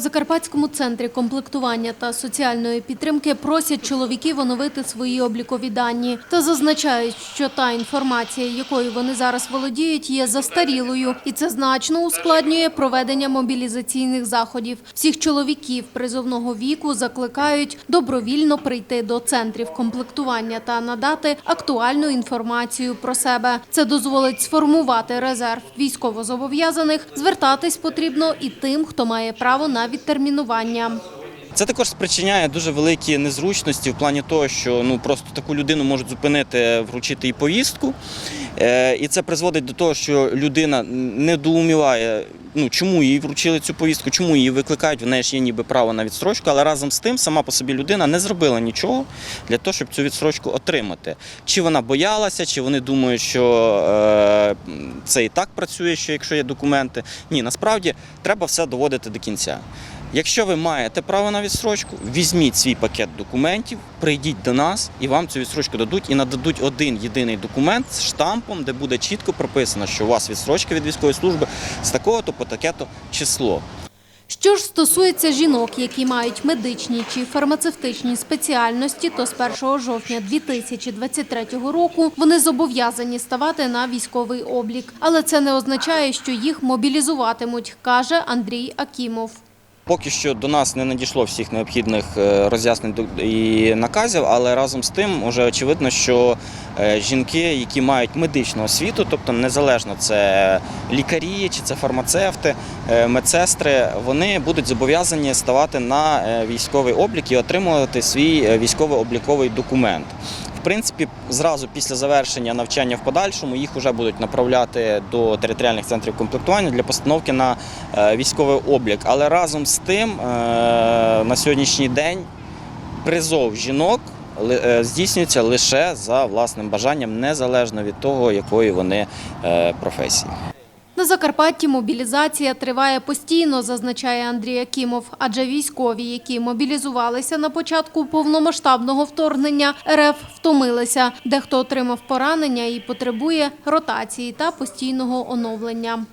В Закарпатському центрі комплектування та соціальної підтримки просять чоловіків оновити свої облікові дані та зазначають, що та інформація, якою вони зараз володіють, є застарілою, і це значно ускладнює проведення мобілізаційних заходів. Всіх чоловіків призовного віку закликають добровільно прийти до центрів комплектування та надати актуальну інформацію про себе. Це дозволить сформувати резерв військовозобов'язаних. Звертатись потрібно і тим, хто має право на відтермінування. Це також спричиняє дуже великі незручності в плані того, що ну просто таку людину можуть зупинити, вручити і повістку. Е, і це призводить до того, що людина недоуміває, ну чому їй вручили цю повістку, чому її викликають. В неї ж є ніби право на відстрочку, але разом з тим сама по собі людина не зробила нічого для того, щоб цю відстрочку отримати. Чи вона боялася, чи вони думають, що е, це і так працює, що якщо є документи. Ні, насправді треба все доводити до кінця. Якщо ви маєте право на відстрочку, візьміть свій пакет документів, прийдіть до нас і вам цю відстрочку дадуть і нададуть один єдиний документ з штампом, де буде чітко прописано, що у вас відстрочка від військової служби з такого-то по таке-то число. Що ж стосується жінок, які мають медичні чи фармацевтичні спеціальності, то з 1 жовтня 2023 року вони зобов'язані ставати на військовий облік. Але це не означає, що їх мобілізуватимуть, каже Андрій Акімов. Поки що до нас не надійшло всіх необхідних е, роз'яснень і наказів, але разом з тим вже очевидно, що е, жінки, які мають медичну освіту, тобто незалежно це лікарі чи це фармацевти, е, медсестри, вони будуть зобов'язані ставати на військовий облік і отримувати свій військово-обліковий документ. Принципі, зразу після завершення навчання в подальшому їх вже будуть направляти до територіальних центрів комплектування для постановки на е, військовий облік. Але разом з тим е, на сьогоднішній день призов жінок е, здійснюється лише за власним бажанням, незалежно від того, якої вони професії. На Закарпатті мобілізація триває постійно, зазначає Андрій Акімов, адже військові, які мобілізувалися на початку повномасштабного вторгнення, РФ втомилися. Дехто отримав поранення і потребує ротації та постійного оновлення.